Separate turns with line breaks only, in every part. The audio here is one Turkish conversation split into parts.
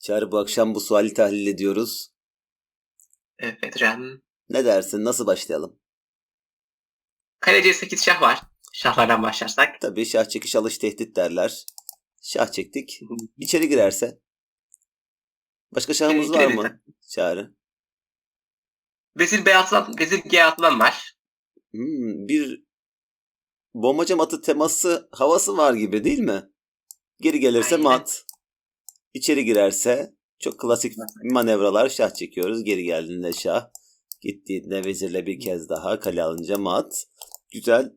Çağrı bu akşam bu suali tahlil ediyoruz.
Evet hocam.
Ne dersin? Nasıl başlayalım?
Kaleciye 8 şah var. Şahlardan başlarsak.
Tabii şah çekiş alış tehdit derler. Şah çektik. İçeri girerse. Başka şahımız var mı? Çağrı.
Vezir B atılan, Vezir G atılan var.
Hmm, bir bombacı matı teması havası var gibi değil mi? Geri gelirse
Aynen.
mat. İçeri girerse çok klasik manevralar şah çekiyoruz. Geri geldiğinde şah. Gittiğinde vezirle bir kez daha kale alınca mat. Güzel.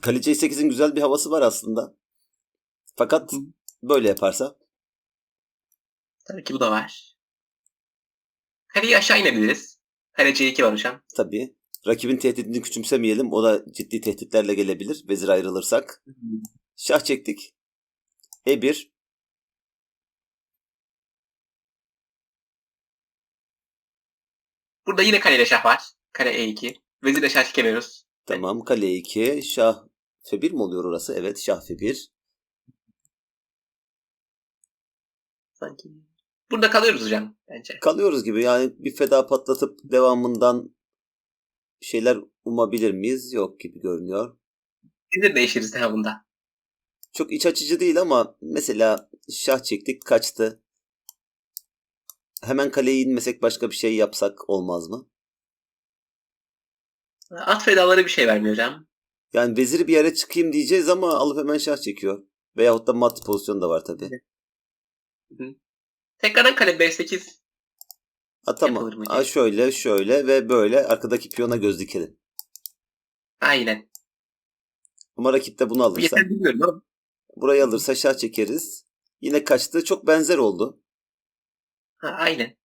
Kale C8'in güzel bir havası var aslında. Fakat böyle yaparsa
Tabii ki bu da var. Kaleyi aşağı inebiliriz. Kale C2 var hocam.
tabii rakibin tehdidini küçümsemeyelim. O da ciddi tehditlerle gelebilir. Vezir ayrılırsak. Şah çektik. E E1.
Burada yine kaleyle şah var. Kale E2. Vezirle şah çekemiyoruz.
Tamam. Kale 2. Şah F1 mi oluyor orası? Evet. Şah F1.
Sanki. Burada kalıyoruz hocam bence.
Kalıyoruz gibi. Yani bir feda patlatıp devamından bir şeyler umabilir miyiz? Yok gibi görünüyor.
Vezir değişiriz daha bunda.
Çok iç açıcı değil ama mesela şah çektik kaçtı. Hemen kaleye inmesek başka bir şey yapsak olmaz mı?
At fedaları bir şey vermiyor hocam.
Yani veziri bir yere çıkayım diyeceğiz ama alıp hemen şah çekiyor. Veyahut da mat pozisyonu da var tabii.
Tekrardan kale B8.
Ha tamam. Ha, şöyle şöyle ve böyle arkadaki piyona göz dikelim.
Aynen.
Ama rakip de bunu
Bu
alırsa.
yeter bilmiyorum ama.
Burayı alırsa şah çekeriz. Yine kaçtı. Çok benzer oldu.
Ha, aynen.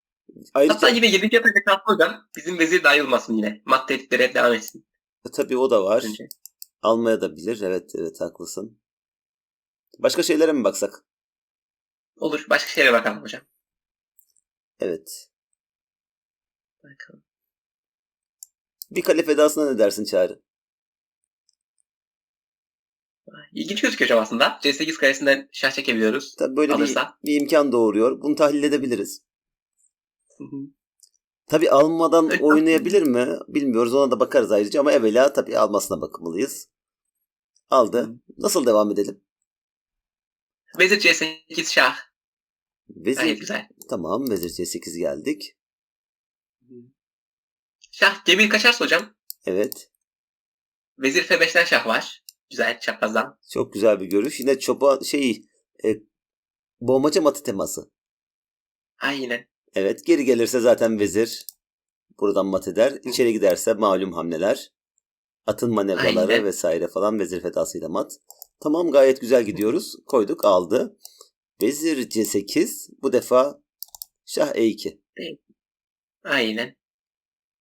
Ayrıca
Hatta yine 7. yatayda kalktı hocam. Bizim vezir de ayrılmasın yine. Tehditlere hep devam etsin.
E, tabii o da var.
Önce.
Almaya da bilir. Evet evet haklısın. Başka şeylere mi baksak?
Olur. Başka şeylere bakalım hocam.
Evet.
Bakalım.
Bir kale fedasına ne dersin Çağrı?
İlginç gözüküyor aslında. C8 karesinden şah çekebiliyoruz.
Tabii böyle bir,
Alırsa.
bir imkan doğuruyor. Bunu tahlil edebiliriz. Tabii almadan
Evet,
oynayabilir mi? Bilmiyoruz. Ona da bakarız ayrıca ama evvela tabii almasına bakmalıyız. Aldı. Nasıl devam edelim?
Vezir C8 şah.
Vezir.
Gayet güzel.
Tamam. Vezir C8 geldik.
Şah G1 kaçarsa hocam.
Evet.
Vezir F5'ten şah var. Güzel çaprazdan.
Çok güzel bir görüş. Yine çoba şey e, boğmaca matı teması.
Aynen.
Evet. Geri gelirse zaten vezir buradan mat eder. İçeri giderse malum hamleler. Atın manevraları
Aynen.
vesaire falan vezir fedasıyla mat. Tamam gayet güzel gidiyoruz. Koyduk aldı. Vezir C8 bu defa şah E E2.
Aynen.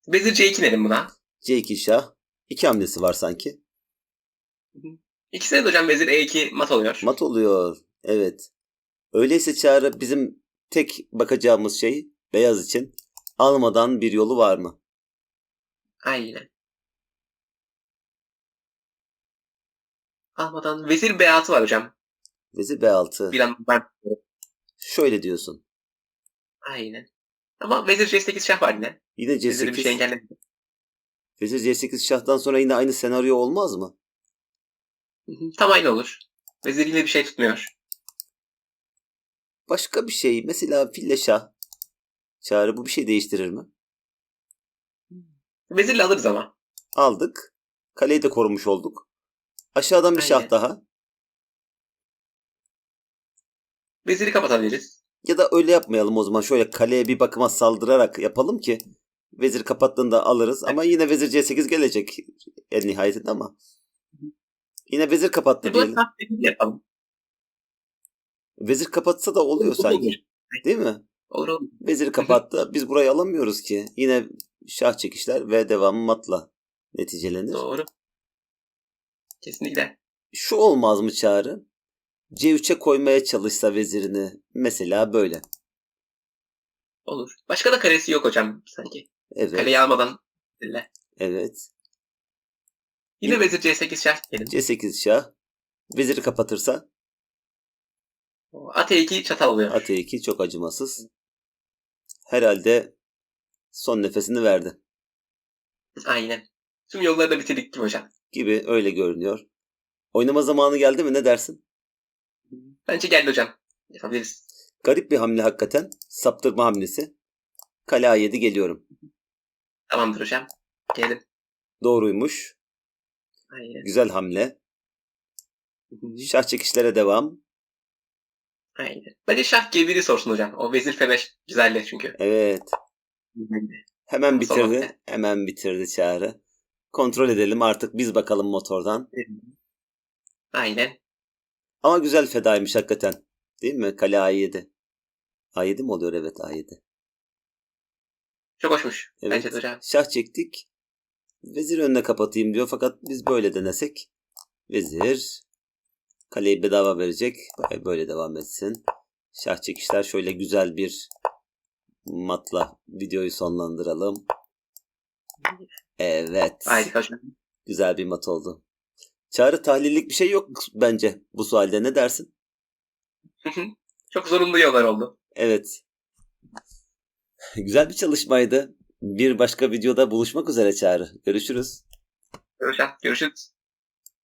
Vezir C2 dedim buna.
C2 şah. İki hamlesi var sanki.
İkisine de hocam vezir E2 mat oluyor.
Mat oluyor. Evet. Öyleyse Çağrı bizim tek bakacağımız şey beyaz için almadan bir yolu var mı?
Aynen. Almadan vezir B6 var hocam.
Vezir B6.
Bir an ben
Şöyle diyorsun.
Aynen. Ama vezir C8 şah var yine.
Yine
Veziri bir şey
C8.
engellemedi.
Vezir C8 şahtan sonra yine aynı senaryo olmaz mı?
Tam aynı olur. Vezir yine bir şey tutmuyor.
Başka bir şey. Mesela fille şah. Çağrı bu bir şey değiştirir mi?
Vezirle alırız ama.
Aldık. Kaleyi de korumuş olduk. Aşağıdan bir şah
Aynen.
daha.
Veziri kapatabiliriz.
Ya da öyle yapmayalım o zaman. Şöyle kaleye bir bakıma saldırarak yapalım ki vezir kapattığında alırız. Ama yine vezir C8 gelecek en nihayetinde ama. Yine vezir kapattı diyelim.
şah C8 yapalım.
Vezir kapatsa da oluyor sanki. Değil mi?
Olur olur.
Vezir kapattı. Biz burayı alamıyoruz ki. Yine şah çekişler ve devamı matla neticelenir.
Doğru. Kesinlikle.
Şu olmaz mı Çağrı? C3'e koymaya çalışsa vezirini. Mesela böyle.
Olur. Başka da karesi yok hocam sanki.
Evet.
Kaleyi almadan.
Evet.
Yine vezir C8 şah diyelim.
C8 şah. Veziri kapatırsa
At E2 çatal oluyor.
At E2 çok acımasız. Herhalde son nefesini verdi
Aynen. Tüm yolları da bitirdik gibi hocam.
gibi öyle görünüyor. Oynama zamanı geldi mi ne dersin?
Bence geldi hocam. Yapabiliriz.
Garip bir hamle hakikaten. Saptırma hamlesi. Kale A7 geliyorum.
Tamamdır hocam. Gelin.
Doğruymuş.
Aynen.
Güzel hamle. Şah çekişlere devam.
Aynen. Bence şah G1'i sorsun hocam. O vezir F5 güzeldi çünkü.
Evet. Hemen bitirdi. Hemen bitirdi çağrı. Kontrol edelim artık biz bakalım motordan.
Aynen.
Ama güzel fedaymış hakikaten. Değil mi? Kale A7. A7 mi oluyor? Evet A7.
Çok hoşmuş.
Evet.
Bence hocam.
Şah çektik. Vezir önüne kapatayım diyor fakat biz böyle denesek. Vezir. Kaleyi bedava verecek. Böyle devam etsin. Şah çekişler şöyle güzel bir matla videoyu sonlandıralım. Evet.
Harika.
Güzel bir mat oldu. Çağrı tahlillik bir şey yok bence bu sualde. Ne dersin?
Çok zorunlu yollar oldu.
Evet. Güzel bir çalışmaydı. Bir başka videoda buluşmak üzere Çağrı. Görüşürüz.
Hocam görüşürüz.